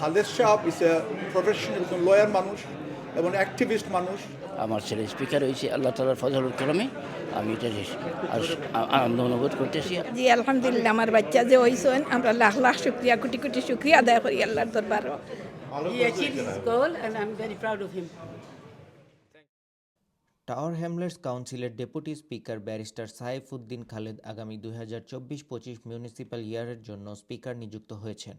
খালেদ সাহেব ইস a professional একজন lawyer মানুষ এবং অ্যাক্টিভিস্ট মানুষ। আমার ছেলে স্পিকার হয়েছে আল্লাহ তালার ফজলুল করমে আমি এটা আনন্দ অনুভব করতেছি। জি আলহামদুলিল্লাহ আমার বাচ্চা যে হইছেন আমরা লাখ লাখ শুক্রিয়া কোটি কোটি শুক্রিয়া আদায় করি আল্লাহর দরবারও He achieved his goal, and I'm very proud of him. Tower Hamlets কাউন্সিলের deputy speaker barrister Saifuddin Khaled আগামী দুই হাজার চব্বিশ পঁচিশ মিউনিসিপ্যাল ইয়ারের জন্য স্পিকার নিযুক্ত হয়েছেন।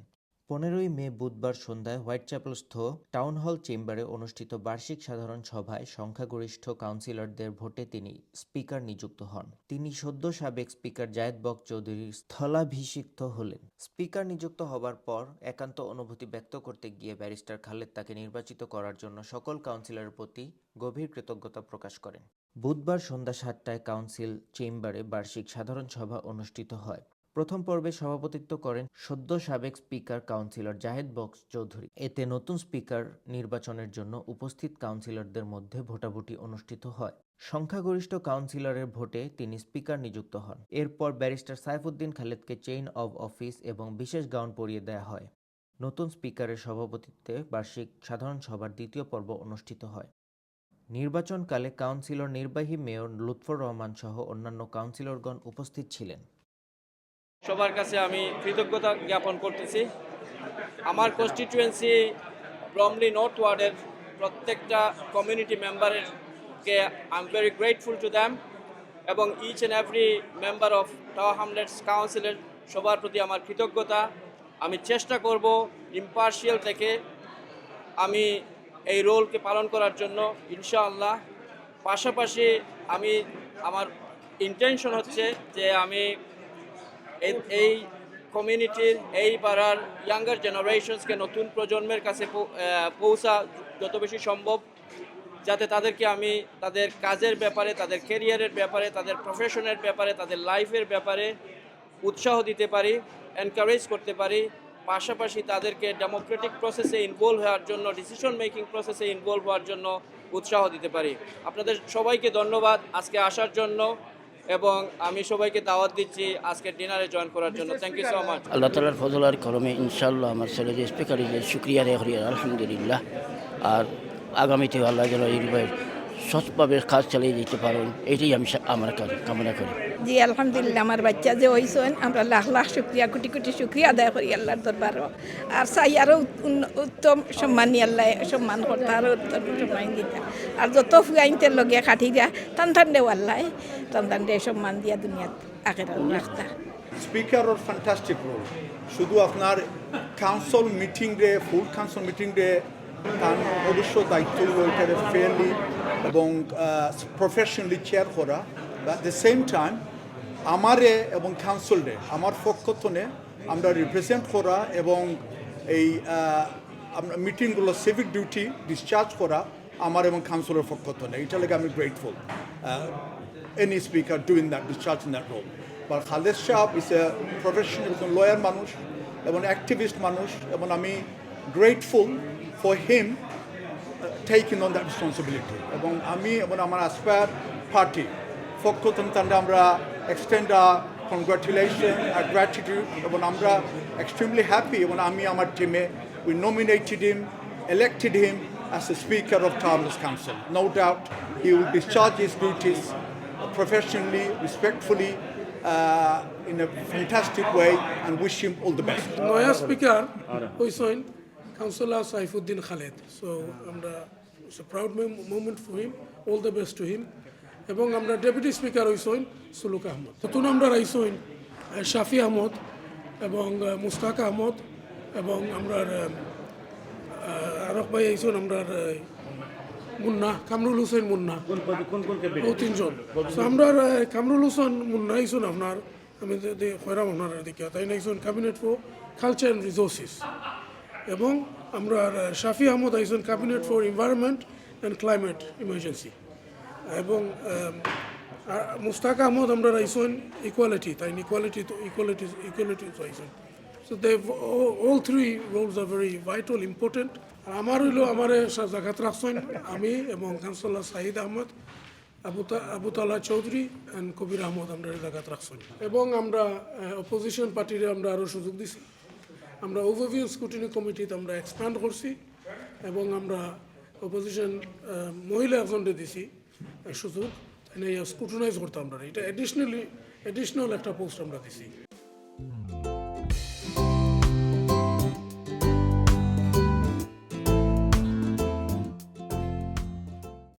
পনেরোই মে বুধবার সন্ধ্যায় হোয়াইট চ্যাপেলস্থ টাউন হল চেম্বারে অনুষ্ঠিত বার্ষিক সাধারণ সভায় সংখ্যাগরিষ্ঠ কাউন্সিলরদের ভোটে তিনি স্পিকার নিযুক্ত হন। তিনি সদ্য সাবেক স্পিকার জায়েদ বক চৌধুরীর স্থলাভিষিক্ত হলেন। স্পিকার নিযুক্ত হবার পর একান্ত অনুভূতি ব্যক্ত করতে গিয়ে ব্যারিস্টার খালেদ তাকে নির্বাচিত করার জন্য সকল কাউন্সিলরের প্রতি গভীর কৃতজ্ঞতা প্রকাশ করেন। বুধবার সন্ধ্যা সাতটায় কাউন্সিল চেম্বারে বার্ষিক সাধারণ সভা অনুষ্ঠিত হয়। প্রথম পর্বে সভাপতিত্ব করেন সদ্য সাবেক speaker councillor Zahed box Chowdhury. এতে নতুন স্পিকার নির্বাচনের জন্য উপস্থিত কাউন্সিলরদের মধ্যে ভোটাভুটি অনুষ্ঠিত হয়। সংখ্যাগরিষ্ঠ কাউন্সিলরের ভোটে তিনি স্পিকার নিযুক্ত হন। এরপর ব্যারিস্টার সাইফুদ্দিন খালেদকে চেইন অব অফিস এবং বিশেষ গাউন পরিয়ে দেয়া হয়। নতুন স্পিকারের সভাপতিত্বে বার্ষিক সাধারণ সভার দ্বিতীয় পর্ব অনুষ্ঠিত হয়। নির্বাচনকালে কাউন্সিলর নির্বাহী মেয়র লুৎফর রহমান সহ অন্যান্য কাউন্সিলরগণ উপস্থিত ছিলেন। সবার কাছে আমি কৃতজ্ঞতা জ্ঞাপন করতেছি। আমার কনস্টিটিউয়েন্সি ব্রমলি নর্থ ওয়ার্ডের প্রত্যেকটা community মেম্বারেরকে I am very grateful to them এবং each and every member of Tower Hamlets কাউন্সিলের সবার প্রতি আমার কৃতজ্ঞতা। আমি চেষ্টা করব ইম্পার্শিয়াল থেকে আমি এই রোলকে পালন করার জন্য, ইনশাআল্লাহ। পাশাপাশি আমি, আমার ইন্টেনশন হচ্ছে যে আমি এই- কমিউনিটির এই পাড়ার ইয়াঙ্গার জেনারেশনসকে নতুন প্রজন্মের কাছে পৌঁছা যত বেশি সম্ভব, যাতে তাদেরকে আমি তাদের কাজের ব্যাপারে, তাদের কেরিয়ারের ব্যাপারে, তাদের প্রফেশনের ব্যাপারে, তাদের লাইফের ব্যাপারে উৎসাহ দিতে পারি এনকারেজ করতে পারি। পাশাপাশি তাদেরকে ডেমোক্রেটিক প্রসেসে ইনভলভ হওয়ার জন্য ডিসিশন মেকিং প্রসেসে ইনভলভ হওয়ার জন্য উৎসাহ দিতে পারি। আপনাদের সবাইকে ধন্যবাদ আজকে আসার জন্য। এবং আমি সবাইকে দাওয়াত দিচ্ছি আজকে ডিনারে জয়েন করার জন্য। Thank you so much Allah তালার ফজলার করমে ইনশাল্লাহ আমার ছেলে যে স্পিকার যে শুক্রিয়া রে করি আলহামদুলিল্লাহ। আর আগামীতে আল্লাহ যেন এইভাবে সৎভাবে কাজ চালিয়ে যেতে পারেন এটাই আমি আমার কাজ- কামনা করি। জি আলহামদুলিল্লাহ আমার বাচ্চা যে হইছেন আমরা লাখ লাখ শুক্রিয়া কোটি কোটি শুক্রিয়া আদায় করি আল্লাহর দরবারও আর চাই আরও উত্তম সম্মান নিয়ে আল্লাহ সম্মান করতে আরও উত্তম সম্মান দিতে। আর যত ফুয়াইনতে লগে খাটি দিয়া টান টান দেও দে সম্মান দিয়া দুনিয়াত আখের রাখতা। স্পিকার ওর ফ্যান্টাস্টিক রোল শুধু আপনার কাউন্সিল মিটিং রে ফুল কাউন্সিল মিটিং রে তার অবশ্য দায়িত্ব ওইটারে ফেয়ারলি এবং প্রফেশনালি চেয়ার করা। অ্যাট দ্য সেম টাইম আমারে এবং কাউন্সিল আমার পক্ষথনে আমরা রিপ্রেজেন্ট করা এবং এই আমরা মিটিংগুলো সিভিক ডিউটি ডিসচার্জ করা আমার এবং কাউন্সিলের পক্ষথনে এটা লেগে আমি grateful any speaker doing that, discharging that role. But Khaled Shah is a professional একজন লয়ার মানুষ এবং অ্যাক্টিভিস্ট মানুষ এবং আমি grateful for him taking on that responsibility এবং আমি এবং আমার অ্যাসপায়ার পার্টি পক্ষ থেকে আমরা এক্সটেন্ড কনগ্রাচুলেশন আর গ্র্যাটিটিউড এবং আমরা এক্সট্রিমলি হ্যাপি এবং আমি আমার টিমে we nominated him elected him as the Speaker of Timeless Council. No doubt he will discharge his duties professionally, respectfully, uh, in a fantastic way, and wish him all the best. নয়া speaker হইসইন councillor Saifuddin Khaled so আমরা it's a proud movement for him all the best to him এবং আমরা deputy speaker হইসইন সুলুক আহমদ নতুন আমরা রাইসইন শাফি আহমদ এবং আহ, মুস্তাক আহমদ এবং আমরা আরক ভাই আইসুন আমরা মুন্না কামরুল হোসেন মুন্না। ও তিনজন। আমরা কামরুল হোসেন মুন্না আইসুন আপনার আমি খয়রাম আপনার দিকে তাই না নাইসুন cabinet for culture and resources এবং আমরা Shafi Ahmed আইসুন cabinet for environment and climate emergency এবং মুস্তাক আহমদ আমরা আইসুন ইকুয়ালিটি তাই ইকুয়ালিটি ইকুয়ালিটি ইকুয়ালিটি আইসুন So they all, all three roles are very vital, important. আমার হইল আমার জাকাত রাখছেন আমি এবং কাউন্সিলর সাহিদ আহমদ, আবু চৌধুরী অ্যান্ড কবির আহমদ আমরা জাকাত রাখছেন। এবং আমরা অপোজিশন পার্টির আমরা আরও সুযোগ দিছি। আমরা ওভারভিউ স্কুটিনি কমিটিতে আমরা এক্সপ্যান্ড করছি এবং আমরা অপোজিশন মহিলা একজনকে দিছি সুযোগ। স্কুটিনাইজ করতাম আমরা। এটা অ্যাডিশনালি অ্যাডিশনাল একটা পোস্ট আমরা দিছি।